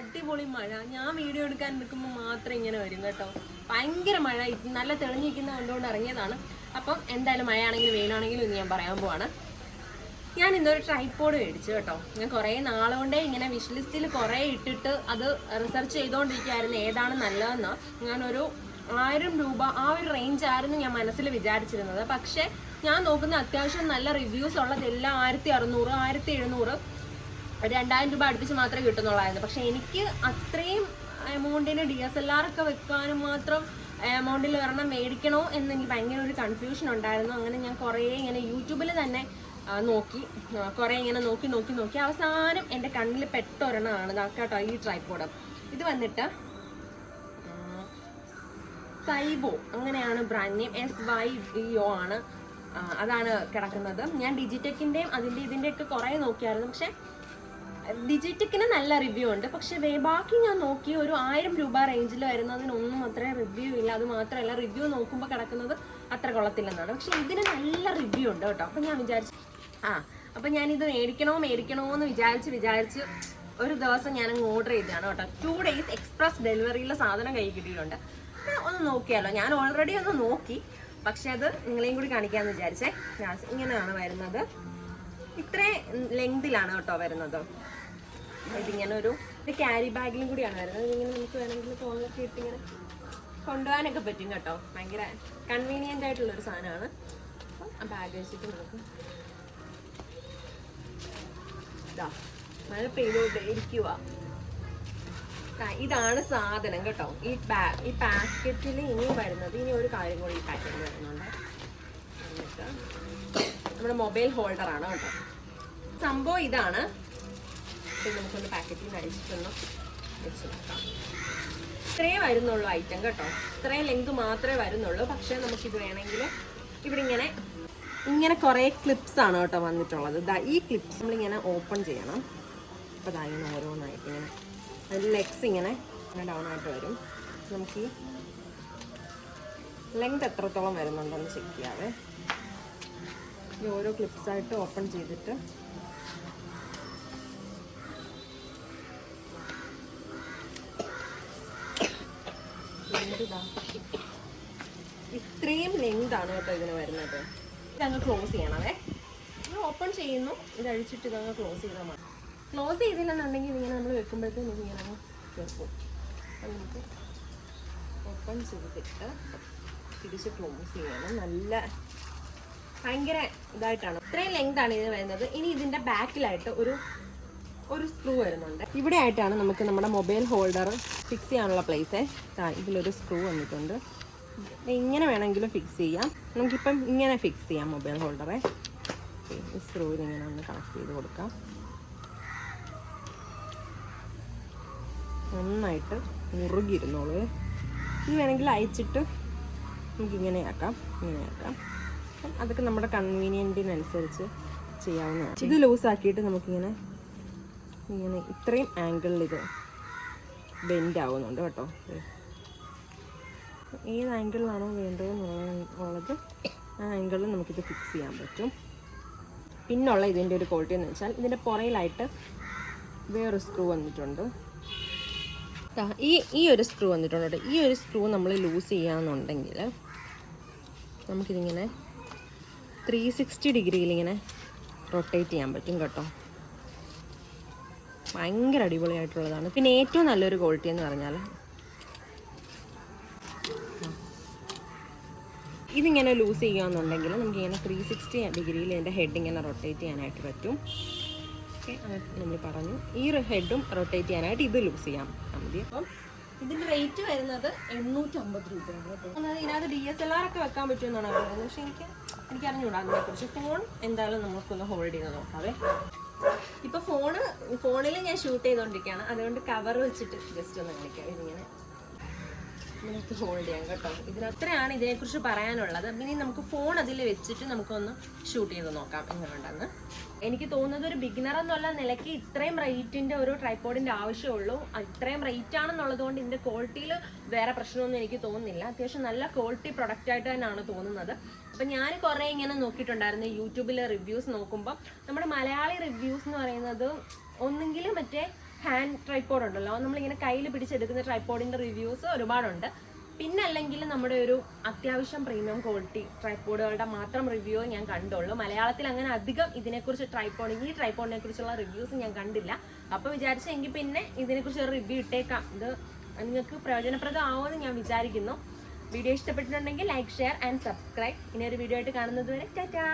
അടിപൊളി മഴ. ഞാൻ വീഡിയോ എടുക്കാൻ നിൽക്കുമ്പോൾ മാത്രം ഇങ്ങനെ വരും കേട്ടോ. ഭയങ്കര മഴ. നല്ല തെളിഞ്ഞിരിക്കുന്ന കണ്ടുകൊണ്ട് ഇറങ്ങിയതാണ്. അപ്പം എന്തായാലും മഴയാണെങ്കിലും വെയിലാണെങ്കിലും ഇന്ന് ഞാൻ പറയാൻ പോവാണ്. ഞാൻ ഇന്നൊരു ട്രൈപ്പോഡ് മേടിച്ചു കേട്ടോ. ഞാൻ കുറേ നാളുകൊണ്ടേ ഇങ്ങനെ വിഷ് ലിസ്റ്റിൽ കുറേ ഇട്ടിട്ട് അത് റിസർച്ച് ചെയ്തുകൊണ്ടിരിക്കുകയായിരുന്നു ഏതാണ് നല്ലതെന്ന്. ഞാനൊരു ആയിരം രൂപ ആ ഒരു റേഞ്ച് ആയിരുന്നു ഞാൻ മനസ്സിൽ വിചാരിച്ചിരുന്നത്. പക്ഷേ ഞാൻ നോക്കുന്ന അത്യാവശ്യം നല്ല റിവ്യൂസ് ഉള്ളതെല്ലാം ആയിരത്തി അറുന്നൂറ് ആയിരത്തി എഴുന്നൂറ്. ഒരു രണ്ടായിരം രൂപ അടുപ്പിച്ച് മാത്രമേ കിട്ടുന്നുള്ളായിരുന്നു. പക്ഷെ എനിക്ക് അത്രയും എമൗണ്ടിന് ഡി എസ് എൽ ആർ ഒക്കെ വെക്കാനും മാത്രം എമൗണ്ടിൽ ഒരെണ്ണം മേടിക്കണോ എന്ന് എനിക്ക് ഭയങ്കര ഒരു കൺഫ്യൂഷൻ ഉണ്ടായിരുന്നു. അങ്ങനെ ഞാൻ കുറേ ഇങ്ങനെ യൂട്യൂബിൽ തന്നെ നോക്കി. കുറേ ഇങ്ങനെ നോക്കി നോക്കി നോക്കി. അവസാനം എന്റെ കണ്ണിൽ പെട്ട ഒരെണ്ണമാണ് ഇതാ കേട്ടോ ഈ ട്രൈപ്പോഡ് ഇത് വന്നിട്ട് സൈബോ അങ്ങനെയാണ് brand name S Y B O ആണ്. അതാണ് കിടക്കുന്നത്. ഞാൻ ഡിജിടെക്കിന്റെയും അതിന്റെ ഇതിന്റെയൊക്കെ കുറേ നോക്കിയായിരുന്നു. പക്ഷേ ഡിജിടെക്കിന് നല്ല റിവ്യൂ ഉണ്ട്. പക്ഷെ ബാക്കി ഞാൻ നോക്കി ഒരു ആയിരം രൂപ റേഞ്ചിൽ വരുന്നതിനൊന്നും അത്ര റിവ്യൂ ഇല്ല. അത് മാത്രമല്ല റിവ്യൂ നോക്കുമ്പോൾ കിടക്കുന്നത് അത്ര കൊള്ളത്തില്ലെന്നാണ്. പക്ഷെ ഇതിന് നല്ല റിവ്യൂ ഉണ്ട് കേട്ടോ. അപ്പം ഞാൻ വിചാരിച്ചു ആ അപ്പം ഞാനിത് മേടിക്കണോ മേടിക്കണോ എന്ന് വിചാരിച്ച് വിചാരിച്ച് ഒരു ദിവസം ഞാൻ അങ്ങ് ഓർഡർ ചെയ്തതാണ് കേട്ടോ. ടു ഡേയ്സ് എക്സ്പ്രസ് ഡെലിവറിയിലെ സാധനം കൈ കിട്ടിയിട്ടുണ്ട്. ഒന്ന് നോക്കിയാലോ. ഞാൻ ഓൾറെഡി ഒന്ന് നോക്കി. പക്ഷെ അത് നിങ്ങളെയും കൂടി കാണിക്കാമെന്ന് വിചാരിച്ചേ. ഇങ്ങനെയാണ് വരുന്നത്. ഇത്രയും ലെങ്തിലാണ് കേട്ടോ വരുന്നത്. ഇതിങ്ങനെ ഒരു ക്യാരി ബാഗിലും കൂടിയാണ് വരുന്നത്. ഇതിങ്ങനെ നമുക്ക് വേണമെങ്കിൽ ഫോണിലൊക്കെ ഇട്ട് ഇങ്ങനെ കൊണ്ടുപോകാനൊക്കെ പറ്റും കേട്ടോ. ഭയങ്കര കൺവീനിയന്റ് ആയിട്ടുള്ള ഒരു സാധനമാണ്. അപ്പം ബാഗ് വെച്ചിട്ട് നമുക്ക് ഇതാ മഴ പെയ്തോട്ടെ ഇരിക്കുക ഇതാണ് സാധനം കേട്ടോ. ഈ ബാ ഈ പാക്കറ്റിൽ ഇനിയും വരുന്നത്. ഇനി ഒരു കാര്യം കൂടി ഈ പാക്കറ്റിൽ വരുന്നുണ്ട്. നമ്മുടെ മൊബൈൽ ഹോൾഡർ ആണ് കേട്ടോ. സംഭവം ഇതാണ്. ഇത് നമുക്കൊന്ന് പാക്കറ്റിൽ നിന്ന് അടിച്ചിട്ടൊന്ന് വെച്ച് നോക്കാം. ഇത്രേ വരുന്നുള്ളൂ ഐറ്റം കേട്ടോ. ഇത്രയും ലെങ്ത് മാത്രമേ വരുന്നുള്ളൂ. പക്ഷേ നമുക്കിത് വേണമെങ്കിൽ ഇവിടെ ഇങ്ങനെ ഇങ്ങനെ കുറേ ക്ലിപ്സ് ആണ് കേട്ടോ വന്നിട്ടുള്ളത്. ദാ ഈ ക്ലിപ്സ് നമ്മളിങ്ങനെ ഓപ്പൺ ചെയ്യണം. അപ്പോൾ ഇങ്ങനെ ഓരോന്നായിട്ട് ഇങ്ങനെ അതിൽ ലെഗ്സ് ഇങ്ങനെ ഇങ്ങനെ ഡൗൺ ആയിട്ട് വരും. നമുക്ക് ഈ ലെങ്ത് എത്രത്തോളം വരുന്നുണ്ടെന്ന് ചെക്ക് ചെയ്യാവേ. ഈ ഓരോ ക്ലിപ്സായിട്ട് ഓപ്പൺ ചെയ്തിട്ട്. ഇത്രയും ലെങ്ത് ആണ് കേട്ടോ ഇതിന് വരുന്നത്. ഇതങ്ങ് ക്ലോസ് ചെയ്യണമേ. ഇത് ഓപ്പൺ ചെയ്യുന്നു. ഇത് അഴിച്ചിട്ട് ഇതങ്ങ് ക്ലോസ് ചെയ്താൽ മതി. ക്ലോസ് ചെയ്തില്ലെന്നുണ്ടെങ്കിൽ ഇങ്ങനെ നമ്മൾ വെക്കുമ്പോഴത്തേക്കും ഇങ്ങനെ അങ്ങ് വെക്കും. നമുക്ക് ഓപ്പൺ ചെയ്തിട്ട് തിരിച്ച് ക്ലോസ് ചെയ്യണം. നല്ല ഭയങ്കര ഇതായിട്ടാണ്. ഇത്രയും ആണ് ഇതിന് വരുന്നത്. ഇനി ഇതിന്റെ ബാക്കിലായിട്ട് ഒരു ഒരു സ്ക്രൂ വരുന്നുണ്ട്. ഇവിടെ ആയിട്ടാണ് നമുക്ക് നമ്മുടെ മൊബൈൽ ഹോൾഡർ ഫിക്സ് ചെയ്യാനുള്ള പ്ലേസ് ഇതിലൊരു സ്ക്രൂ വന്നിട്ടുണ്ട്. ഇങ്ങനെ വേണമെങ്കിലും ഫിക്സ് ചെയ്യാം. നമുക്കിപ്പം ഇങ്ങനെ ഫിക്സ് ചെയ്യാം മൊബൈൽ ഹോൾഡറെ സ്ക്രൂ ഇങ്ങനെ ഒന്ന് കണക്ട് ചെയ്ത് കൊടുക്കാം. നന്നായിട്ട് മുറുകിയിരുന്നോളൂ. ഇത് വേണമെങ്കിൽ അയച്ചിട്ട് നമുക്ക് ഇങ്ങനെ ആക്കാം ഇങ്ങനെ ആക്കാം. അതൊക്കെ നമ്മുടെ കൺവീനിയന്റിനനുസരിച്ച് ചെയ്യാവുന്നതാണ്. ഇത് ലൂസാക്കിയിട്ട് നമുക്കിങ്ങനെ ഇങ്ങനെ ഇത്രയും ആംഗിളിൽ ഇത് ബെൻഡ് ആവുന്നുണ്ട് കേട്ടോ. ഏത് ആംഗിളിലാണോ വേണ്ടതെന്നുള്ളത് ആ ആംഗിളിൽ നമുക്കിത് ഫിക്സ് ചെയ്യാൻ പറ്റും. പിന്നുള്ള ഇതിന്റെ ഒരു ക്വാളിറ്റി എന്ന് വെച്ചാൽ ഇതിന്റെ പുറയിലായിട്ട് വേറൊരു സ്ക്രൂ വന്നിട്ടുണ്ട്. ഈ ഈ ഒരു സ്ക്രൂ വന്നിട്ടുണ്ട്. ഈ ഒരു സ്ക്രൂ നമ്മൾ ലൂസ് ചെയ്യാന്നുണ്ടെങ്കിൽ നമുക്കിതിങ്ങനെ ത്രീ സിക്സ്റ്റി ഡിഗ്രിയിൽ ഇങ്ങനെ റൊട്ടേറ്റ് ചെയ്യാൻ പറ്റും കേട്ടോ. ഭയങ്കര അടിപൊളിയായിട്ടുള്ളതാണ്. പിന്നെ ഏറ്റവും നല്ലൊരു ക്വാളിറ്റി എന്ന് പറഞ്ഞാൽ ഇതിങ്ങനെ ലൂസ് ചെയ്യുകയെന്നുണ്ടെങ്കിൽ നമുക്ക് ഇങ്ങനെ ത്രീ സിക്സ്റ്റി ഡിഗ്രിയിൽ ഇതിന്റെ ഹെഡ് ഇങ്ങനെ റൊട്ടേറ്റ് ചെയ്യാനായിട്ട് പറ്റും. ഓക്കെ നമ്മൾ പറഞ്ഞു. ഈ ഹെഡും റൊട്ടേറ്റ് ചെയ്യാനായിട്ട് ഇത് ലൂസ് ചെയ്യാം. മതി. അപ്പം ഇതിന്റെ റേറ്റ് വരുന്നത് എണ്ണൂറ്റമ്പത് രൂപയാണ് ഇതിനകത്ത് ഡി എസ് എൽ ആർ ഒക്കെ വെക്കാൻ പറ്റുമെന്നാണ് പറയുന്നത് പക്ഷെ എനിക്ക് എനിക്ക് അറിഞ്ഞൂടാ അതിനെ കുറിച്ച് ഫോൺ എന്തായാലും നമുക്കൊന്ന് ഹോൾഡ് ചെയ്ത് നോക്കാവേ. ഇപ്പൊ ഫോണ് ഫോണിൽ ഞാൻ ഷൂട്ട് ചെയ്തുകൊണ്ടിരിക്കുകയാണ് അതുകൊണ്ട് കവർ വെച്ചിട്ട് ജസ്റ്റ് ഒന്ന് കാണിക്കാം. ഇതിങ്ങനെ. ഇതിനകത്ത് ഹോൾഡ് ചെയ്യാം കേട്ടോ. ഇതിനത്രയാണ് ഇതിനെക്കുറിച്ച് പറയാനുള്ളത്. ഇനി നമുക്ക് ഫോൺ അതിൽ വെച്ചിട്ട് നമുക്കൊന്ന് ഷൂട്ട് ചെയ്ത് നോക്കാം എങ്ങനെയുണ്ടെന്ന്. എനിക്ക് തോന്നുന്നത് ഒരു ബിഗിനർ എന്നുള്ള നിലയ്ക്ക് ഇത്രയും റേറ്റിന്റെ ഒരു ട്രൈപ്പോഡിന്റെ ആവശ്യമുള്ളൂ. അത്രയും റേറ്റ് ആണെന്നുള്ളത് കൊണ്ട് ഇതിന്റെ ക്വാളിറ്റിയിൽ വേറെ പ്രശ്നമൊന്നും എനിക്ക് തോന്നുന്നില്ല. അത്യാവശ്യം നല്ല ക്വാളിറ്റി പ്രൊഡക്റ്റ് ആയിട്ട് തന്നെയാണ് തോന്നുന്നത്. അപ്പം ഞാൻ കുറേ ഇങ്ങനെ നോക്കിയിട്ടുണ്ടായിരുന്നു യൂട്യൂബിലെ റിവ്യൂസ് നോക്കുമ്പോൾ നമ്മുടെ മലയാളി റിവ്യൂസ് എന്ന് പറയുന്നത് ഒന്നെങ്കിലും മറ്റേ ഹാൻഡ് ട്രൈപ്പോഡ് ഉണ്ടല്ലോ. നമ്മളിങ്ങനെ കയ്യിൽ പിടിച്ചെടുക്കുന്ന ട്രൈപ്പോഡിന്റെ റിവ്യൂസ് ഒരുപാടുണ്ട്. പിന്നെ അല്ലെങ്കിൽ നമ്മുടെ ഒരു അത്യാവശ്യം പ്രീമിയം ക്വാളിറ്റി ട്രൈപ്പോഡുകളുടെ മാത്രം റിവ്യൂ ഞാൻ കണ്ടുള്ളൂ. മലയാളത്തിൽ അങ്ങനെ അധികം ഇതിനെക്കുറിച്ച് ട്രൈപ്പോഡ് ഈ ട്രൈപ്പോഡിനെ കുറിച്ചുള്ള റിവ്യൂസ് ഞാൻ കണ്ടില്ല. അപ്പോൾ വിചാരിച്ചെങ്കിൽ പിന്നെ ഇതിനെക്കുറിച്ച് ഒരു റിവ്യൂ ഇട്ടേക്കാം. ഇത് നിങ്ങൾക്ക് പ്രയോജനപ്രദമാവുമെന്ന് ഞാൻ വിചാരിക്കുന്നു. വീഡിയോ ഇഷ്ടപ്പെട്ടിട്ടുണ്ടെങ്കിൽ ലൈക്ക് ഷെയർ ആൻഡ് സബ്സ്ക്രൈബ് ഇനി ഒരു വീഡിയോ ആയിട്ട് കാണുന്നത് വരെ ടാറ്റാ!